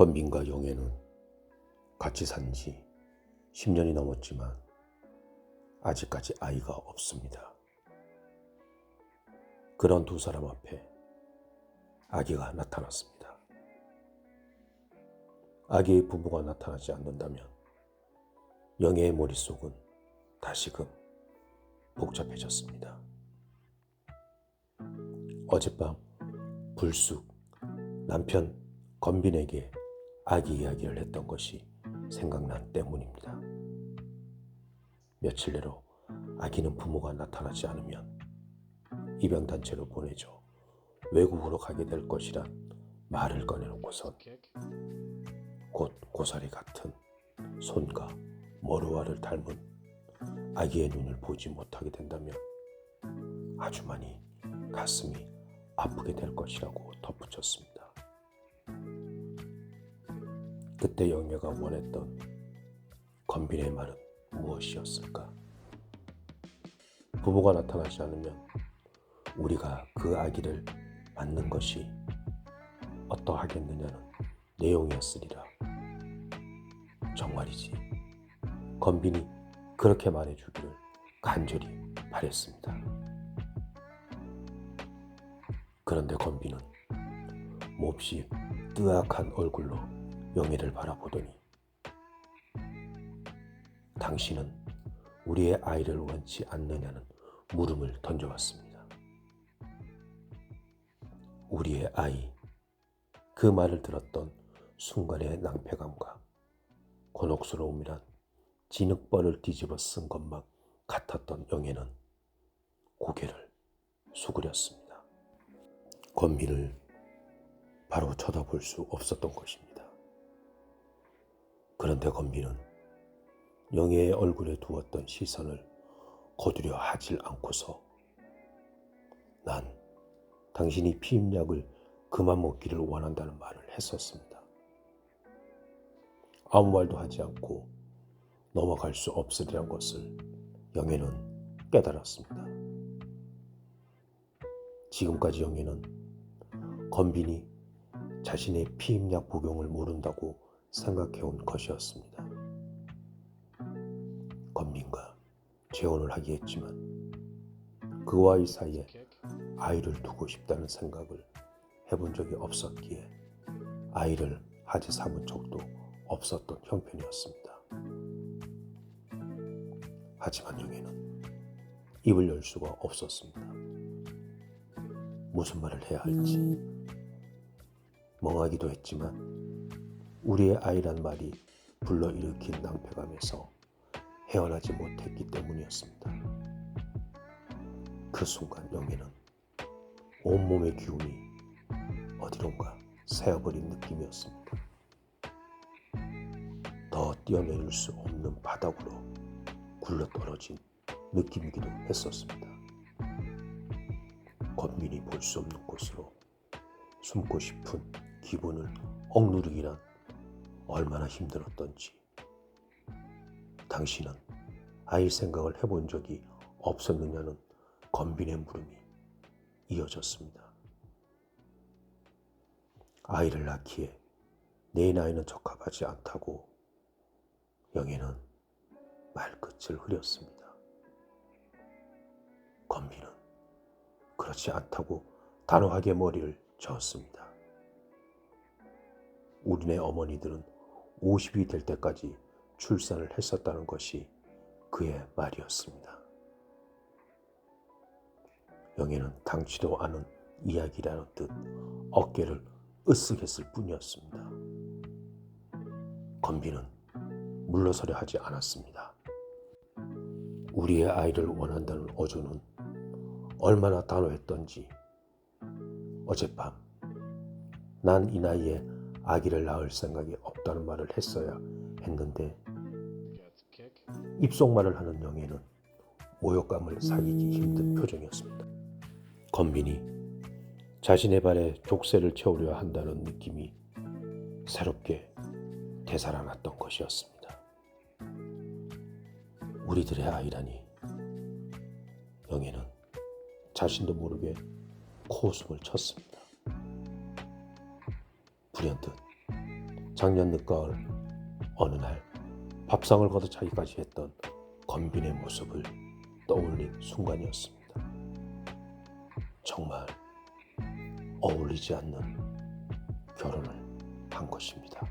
권빈과 영애는 같이 산 지 10년이 넘었지만 아직까지 아이가 없습니다. 그런 두 사람 앞에 아기가 나타났습니다. 아기의 부부가 나타나지 않는다면 영애의 머릿속은 다시금 복잡해졌습니다. 어젯밤 불쑥 남편 건빈에게 아기 이야기를 했던 것이 생각난 때문입니다. 며칠 내로 아기는 부모가 나타나지 않으면 입양단체로 보내줘 외국으로 가게 될 것이란 말을 꺼내놓고선 곧 고사리 같은 손과 머루와를 닮은 아기의 눈을 보지 못하게 된다면 아주 많이 가슴이 아프게 될 것이라고 덧붙였습니다. 그때 영녀가 원했던 건빈의 말은 무엇이었을까? 부모가 나타나지 않으면 우리가 그 아기를 낳는 것이 어떠하겠느냐는 내용이었으리라. 정말이지. 건빈이 그렇게 말해주기를 간절히 바랬습니다. 그런데 건빈은 몹시 뜨악한 얼굴로 영애를 바라보더니 당신은 우리의 아이를 원치 않느냐는 물음을 던져왔습니다. 우리의 아이, 그 말을 들었던 순간의 낭패감과 곤혹스러움이란 진흙벌을 뒤집어 쓴 것만 같았던 영애는 고개를 수그렸습니다. 권비를 바로 쳐다볼 수 없었던 것입니다. 그런데 건비는 영애의 얼굴에 두었던 시선을 거두려 하질 않고서 난 당신이 피임약을 그만 먹기를 원한다는 말을 했었습니다. 아무 말도 하지 않고 넘어갈 수 없으리란 것을 영애는 깨달았습니다. 지금까지 영애는 건빈이 자신의 피임약 복용을 모른다고 생각해 온 것이었습니다. 건빈과 재혼을 하기 했지만 그와의 사이에 아이를 두고 싶다는 생각을 해본 적이 없었기에 아이를 하지 삼은 적도 없었던 형편이었습니다. 하지만 영애는 입을 열 수가 없었습니다. 무슨 말을 해야 할지 멍하기도 했지만 우리의 아이란 말이 불러일으킨 낭패감에서 헤어나지 못했기 때문이었습니다. 그 순간 영애는 온몸의 기운이 어디론가 새어버린 느낌이었습니다. 더 뛰어내릴 수 없는 바닥으로 굴러떨어진 느낌이기도 했었습니다. 권민이 볼 수 없는 곳으로 숨고 싶은 기분을 억누르기란 얼마나 힘들었던지 당신은 아이 생각을 해본 적이 없었느냐는 건빈의 물음이 이어졌습니다. 아이를 낳기에 내 나이는 적합하지 않다고 영애는 말끝을 흐렸습니다. 건빈은 그렇지 않다고 단호하게 머리를 저었습니다. 우리네 어머니들은 50이 될 때까지 출산을 했었다는 것이 그의 말이었습니다. 영애는 당치도 않은 이야기라는 듯 어깨를 으쓱했을 뿐이었습니다. 건비는 물러서려 하지 않았습니다. 우리의 아이를 원한다는 어조는 얼마나 단호했던지 어젯밤 난 이 나이에 아기를 낳을 생각이 없다는 말을 했어야 했는데 입속말을 하는 영애는 모욕감을 사기기 힘든 표정이었습니다. 건빈이 자신의 발에 족쇄를 채우려 한다는 느낌이 새롭게 되살아났던 것이었습니다. 우리들의 아이라니 영애는 자신도 모르게 코웃음을 쳤습니다. 불현듯 작년 늦가을 어느 날 밥상을 걷어 자기까지 했던 건빈의 모습을 떠올린 순간이었습니다. 정말 어울리지 않는 결혼을 한 것입니다.